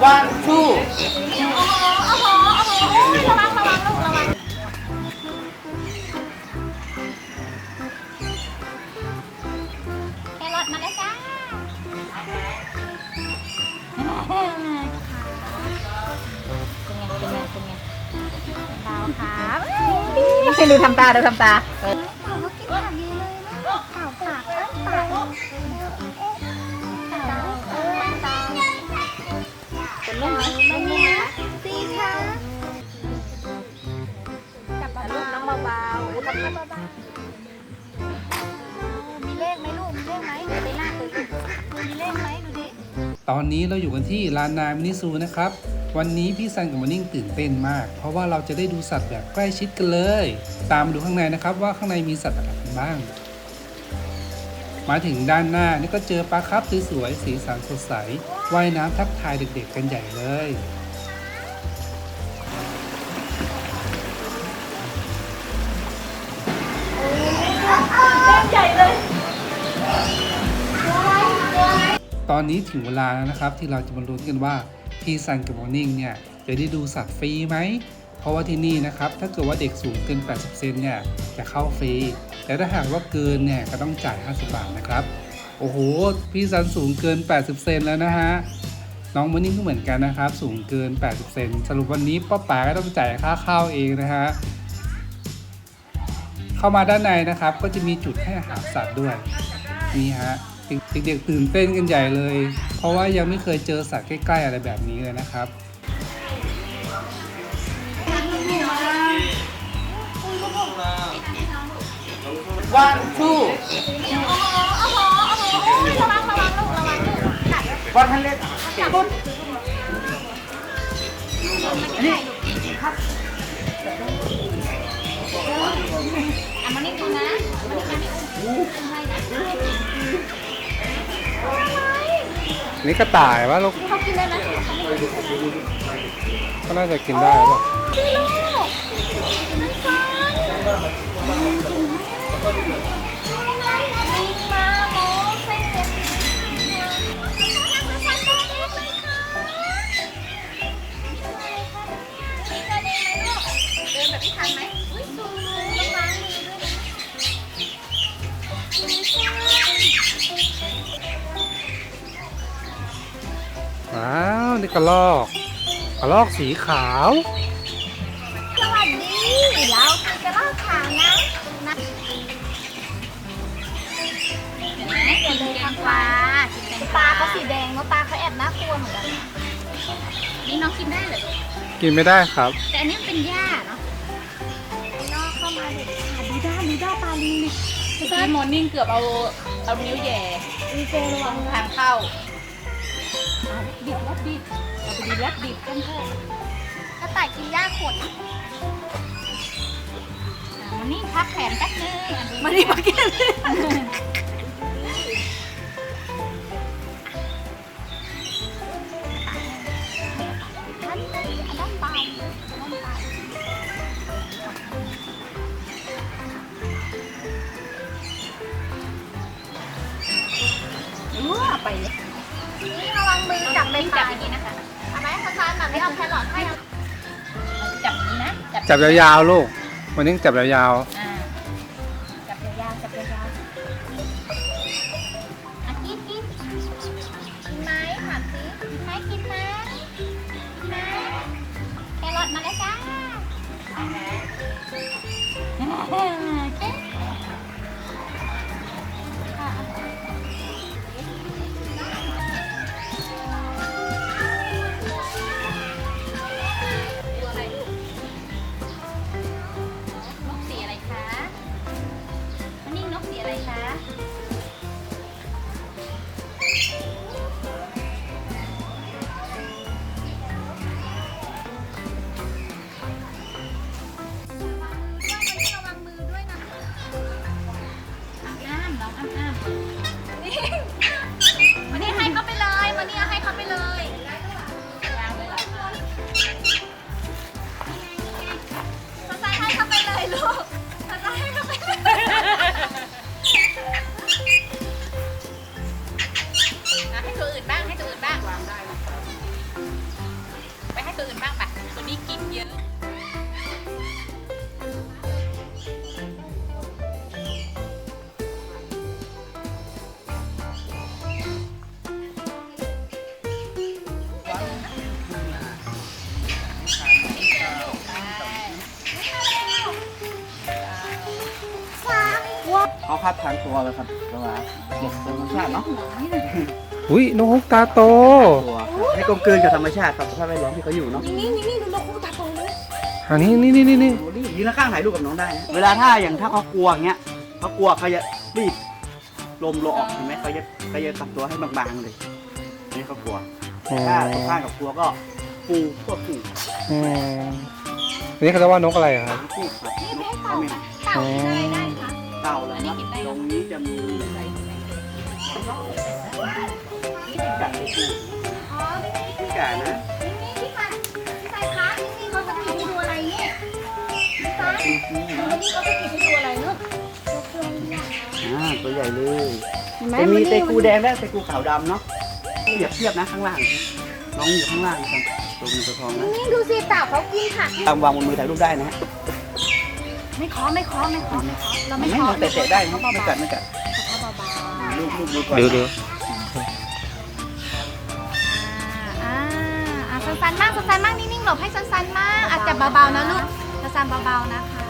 one two ระวังระวังลูกระวังแครอทมาแล้วจ้าเป็นไงเป็นไงเป็นไงดาวครับ ดูทำตาดูทำตา บบ้ามีเลขไหมลูก มีเลขไหมเดี๋ยวไปลากเลยมีเลขไหมดูดิ ตอนนี้เราอยู่กันที่ลานนามินิซูนะครับ วันนี้พี่ซันกับมอร์นิ่งตื่นเต้นมาก เพราะว่าเราจะได้ดูสัตว์แบบใกล้ชิดกันเลย ตามมาดูข้างในนะครับว่าข้างในมีสัตว์อะไรกันบ้าง มาถึงด้านหน้านี่ก็เจอปลาครับสวยๆสีสันสดใสว่ายน้ำทักทายเด็กๆกันใหญ่เลย ตอนนี้ถึงเวลาแล้วนะครับที่เราจะมาลุ้นกันว่าพี่ซันกับมอร์นิ่งเนี่ยจะได้ดูสัตว์ฟรีไหม เพราะว่าที่นี่นะครับถ้าเกิดว่าเด็กสูงเกิน 80 เซนเนี่ยจะเข้าฟรี แต่ถ้าหากว่าเกินเนี่ยก็ต้องจ่าย 50 บาทนะครับ โอ้โห พี่ซันสูงเกิน 80 เซนแล้วนะฮะ น้องมอร์นิ่งก็เหมือนกันนะครับ สูงเกิน 80 เซนสรุปวันนี้ป้าป๋าก็ต้องจ่ายค่าเข้าเองนะฮะ เข้ามาด้านในนะครับ ก็จะมีจุดให้อาหารสัตว์ด้วยนี่ฮะเด็กๆตื่นเต้นกันใหญ่เลย เพราะว่ายังไม่เคยเจอสัตว์ใกล้ๆอะไรแบบนี้เลยนะครับ one two ระวังระวังลูกระวังลูกกัด one hundred คุณนี่อ่ะมานี่ดูนะมานี่มานี่อุ้มให้นะนี่กระต่ายวะลูกเขากินได้ไหมก็น่าจะกินได้ป่ะพี่ลูกน้ำต นี่กระลอกกระลอกสีขาว สวัสดีเราคือกระรอกขาวนะนะเห็นไหมเดี๋ยวเลยทางปลาตาเขาสีแดงแล้วตาเขาแอบน่ากลัวเหมือนกันนี่น้องกินได้เหรอกินไม่ได้ครับ แต่อันนี้มันเป็นหญ้าเนาะนอกเข้ามาเด็ดขาดดูด้าดูด้าตาลิงดิเมื่อกี้มอร์นิ่งเกือบเอาเอานิ้วแหย่ดีเจระวังทางเข้า เอาดิบแล้วดิบเราไปดูแล้วดิบกันเถอะกระต่ายกินหญ้าขดอะมันนี่พักแขนแป๊บนึงมานี่มากิน นี่ระวังมือจับเป็นจับอย่างนี้นะคะเอาไหมคะแบบนี้เอาแครอทให้เอาจับอย่างนี้นะจับยาวๆลูกวันนี้จับยาวอ่าจับยาวๆจับยาวๆอะกินกินกินไหมถามสิกินไหมกินไหมกินไหมแครอทมาแล้วจ้าเนะ เขาคัดทางตัวเลยครับเพราะว่าเด็กธรรมชาติเนาะอุ้ยนกฮูกตาโต ตัวให้กลมกลืนกับธรรมชาติกับสภาพแวดล้อมที่เขาอยู่เนาะนี่นี่นี่ดูนกคู่ตาโตเลยอันนี้นี่นี่นี่นี่โอ้นี่ยืนข้างๆถ่ายรูปกับน้องได้นะเวลาถ้าอย่างถ้าเขากลัวอย่างเงี้ยเขากลัวเขาจะรีบลมโลออกเห็นไหมเขาจะเขาจะทำตัวให้บางๆเลยนี่เขากลัวถ้าตรงข้ามกับกลัวก็ปูพวกปูอืมอันนี้เขาเรียกว่านกอะไรอะครับ ปูครับนี่นไม่กให้เขาเต่าไม่ เต่าได้ได้ค่ะ เต่าเลยครับตรงนี้จะมีกัดปูอ๋อไม่ได้พี่กานะนี่นี่พี่ฟันพี่ฟันคะนี่นี่เขาสกิดให้ดูอะไรเนี่ยพี่ฟันปูปูวันนี้เขาสกิดให้ดูอะไรเนอะตัวใหญ่อ่าตัวใหญ่เลยเห็นไหมจะมีวันเตนี้กูแดงและเตกูขาวดำเนาะเปรียบเทียบนะข้างล่างน้องอยู่ข้างล่างครับตัวเงินตัวทองนะนี่ดูสิเต่าเขากินค่ะตามวางบนมือถ่ายรูปได้นะฮะ ไม่เคาะไม่เคาะไม่เคาะไม่เคาะเราไม่ไม่ไม่เคาะเตะๆได้นะไม่กัดไม่กัดเบาๆรูปรูปดูก่อนดูดูอ่าอ่าสั้นๆมากสั้นๆมากนิ่งๆหลบให้สั้นๆมากอาจจะเบาๆนะลูกสั้นๆเบาๆนะคะ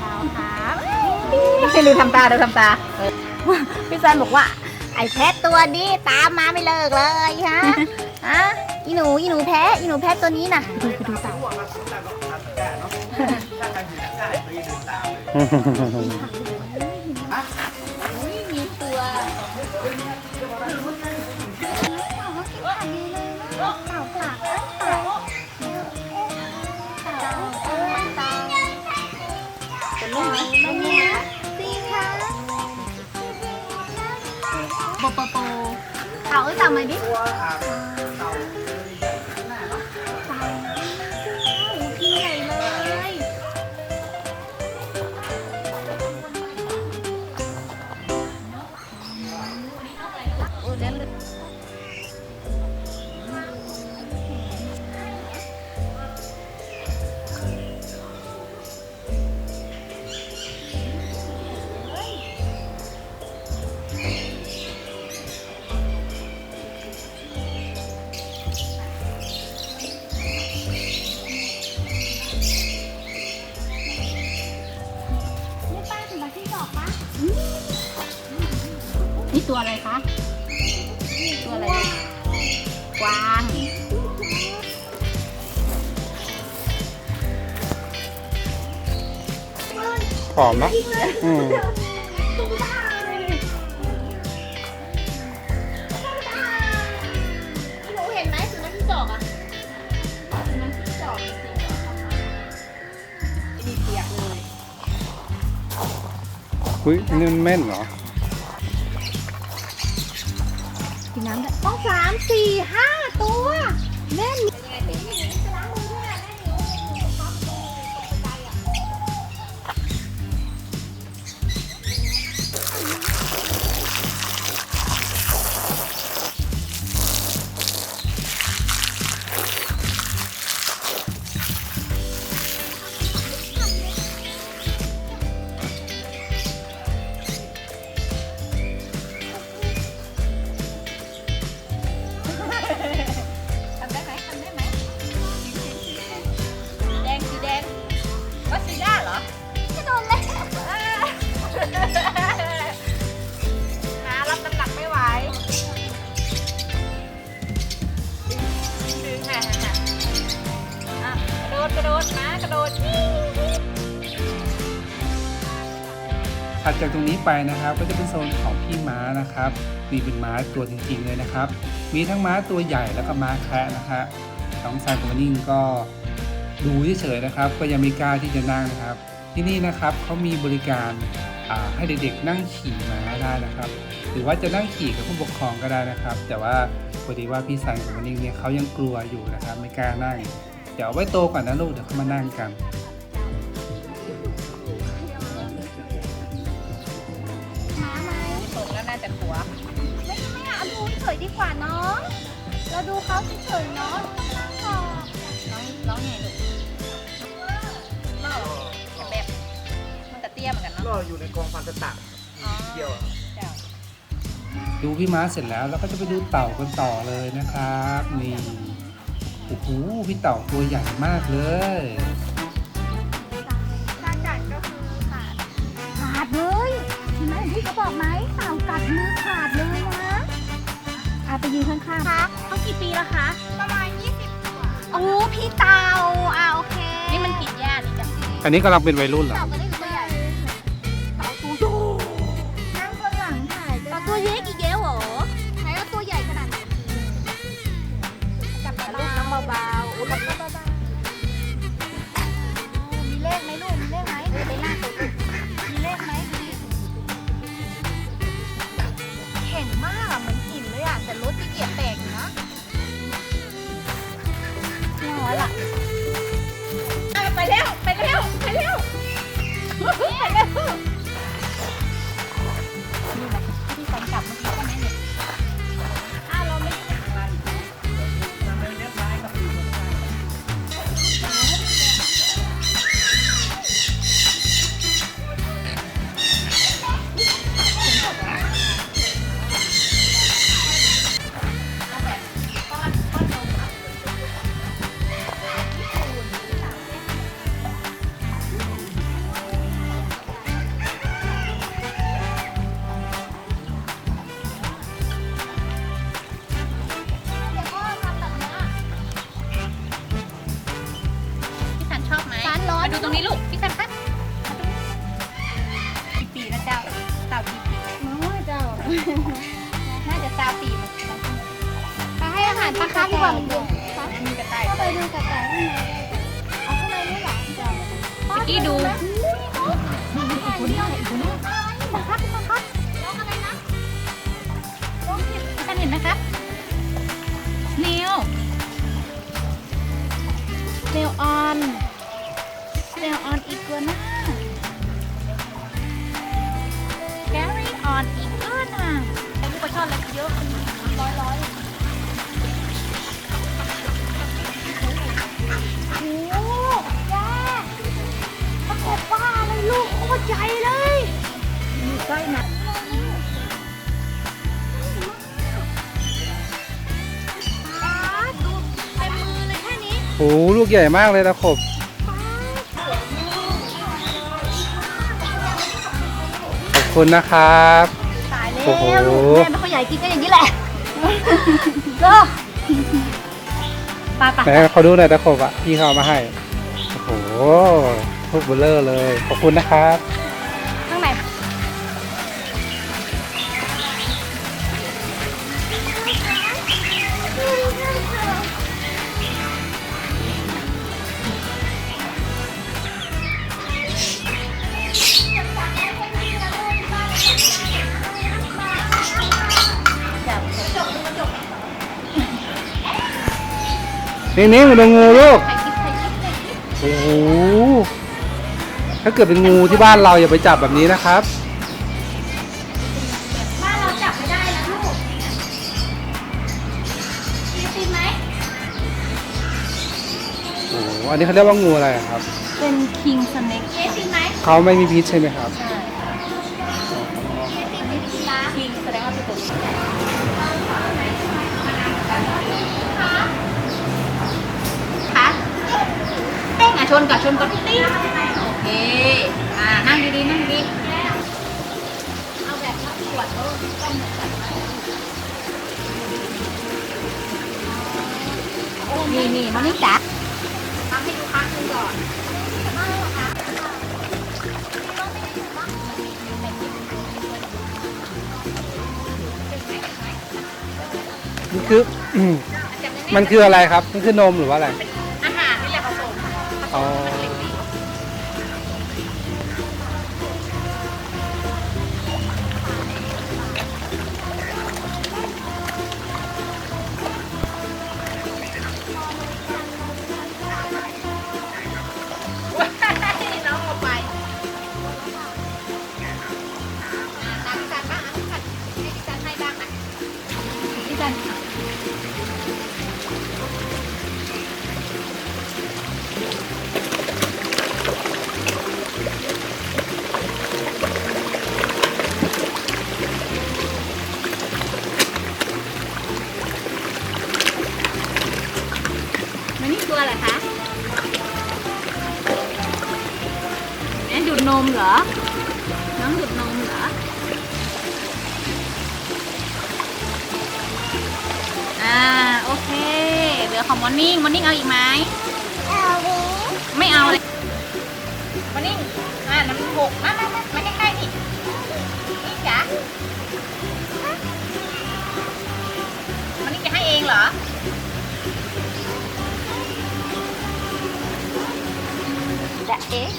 เบาครับให้ดูทำตาดูทำตาพี่ซันบอกว่า ไอ้แพทตัวนี้ตามมาไม่เลิกเลยฮะฮะ อีหนูอีหนูแพ้อีหนูแพ้ตัวนี้น่ะดูดูเต่าถ้าใครอยู่ข้างๆเขาจะเดินตามเลยมีตัวเต่าก็กินผักดีเลยนะเต่ นี่ตัวอะไรคะ ตัวอะไร กวาง หอมนะอืม อุ้ยนี่มันแม่นเหรอกินน้ำได้ต้องสามสี่ห้าตัวแม่น ถัดจากตรงนี้ไปนะครับก็จะเป็นโซนของพี่ม้านะครับนี่เป็นม้าตัวจริงๆเลยนะครับ มีทั้งม้าตัวใหญ่แล้วก็ม้าแคระนะฮะน้องซานกับนิ่งก็ดูเฉยๆนะครับ ก็ยังไม่กล้าที่จะนั่งนะครับ ที่นี่นะครับเขามีบริการให้เด็กๆนั่งขี่ม้าได้นะครับ หรือว่าจะนั่งขี่กับผู้ปกครองก็ได้นะครับ แต่ว่าพอดีว่าพี่ซันกับนิ่งเนี่ยเขายังกลัวอยู่นะครับ ไม่กล้านั่ง เดี๋ยวไว้โตก่อนนะลูกเดี๋ยวเขามานั่งกัน แล้วน่าจะขัว ไม่ไม่อะเอาดูเฉยดีกว่าเนาะเราดูเขาเฉยๆเนาะนั่งก่อนน้องน้องไงลูกเล่าแบบมันกระเตี้ยเหมือนกันเนาะก็อยู่ในกองฟันตะตักอ๋อเกี่ยวอะเจ้าดูพี่ม้าเสร็จแล้วเราก็จะไปดูเต่ากันต่อเลยนะครับนี่โอ้โหพี่เต่าตัวใหญ่มากเลยกา รจัดก็อบไหมเต่ากัดมือขาดเลยนะอาไปยืนข้างๆคะเขากี่ปีแล้วคะประมาณ20กว่าโอ้พี่เต่าอ่าโอเค นี่มันกินหญ้านี่จ้ะอันนี้กำลังเป็นวัยรุ่นเหรอ เต่าตัวเล็กตัวาหารปลาคาร์ฟดีกว่ามันดูมีกระต่ายก็ไปดูกระต่ายข้างในเอาข้างในนี่เหรอเมื่อกี้ดูนี่นี่ตัวนี้อะไรตัวนี้ปลาคาร์ฟปลาคาร์ฟร้องอะไรนะร้องผิดพี่สันเห็นไหมครับนิวเนลออนเนลออนอีกัวน่าแกรี่ออนอีกเกินอะไอ้ลูกปลาช่อนอะไรเยอะ ปรากฏว่าอะไรลูกโคตรใหญ่เลยอยู่ใกล้นะดูเต็มมือเลยแค่นี้โอ้ลูกใหญ่มากเลยนะขบขอบคุณนะครับตายแล้โอ้โหวลูกแม่ไม่ค่อยใหญ่กินก็อย่างนี้แหละก็ปลาปลาไหนเขาดูหน่อยตะขบอะพี่เขาเอามาให้ โอ้โห ลูกเบลเลอร์เลย ขอบคุณนะครับ ข้างในนี่นี่มาดูงูลูก โอ้โห ถ้าเกิดเป็นงูที่บ้านเราอย่าไปจับแบบนี้นะครับ บ้านเราจับไม่ได้นะลูกมีติดไหมโอ้โหอันนี้เขาเรียกว่างูอะไรอะครับ เป็นคิงสเน็กเจ๊ติดไหมเขาไม่มีพิษใช่ไหมครับเจ๊ติดไม่ติดละคิงแสดงว่าเป็นตัวคะเต้งอะชนกับชนกับติ๊งโอ เค อ่า นั่งดีๆ นั่งดีเอาแบบรับขวดลูกต้องแบบนี่นี่มันนี่จัดทำให้ดูครั้งหนึงก่อนมันคืออืมมันคืออะไรครับ มันคือนมหรือว่าอะไร อาหารนี่แหละผสมอ๋อน้ มอนนิ่งมอนนิ่งเอาอีกไหมเอาไม่เอาเลยมอนนิ่งอ่ามันหกมามามามาใกล้ๆนี่นี่จ๋ามอนนิ่งจะให้เองเหรอจะเอ๊ะ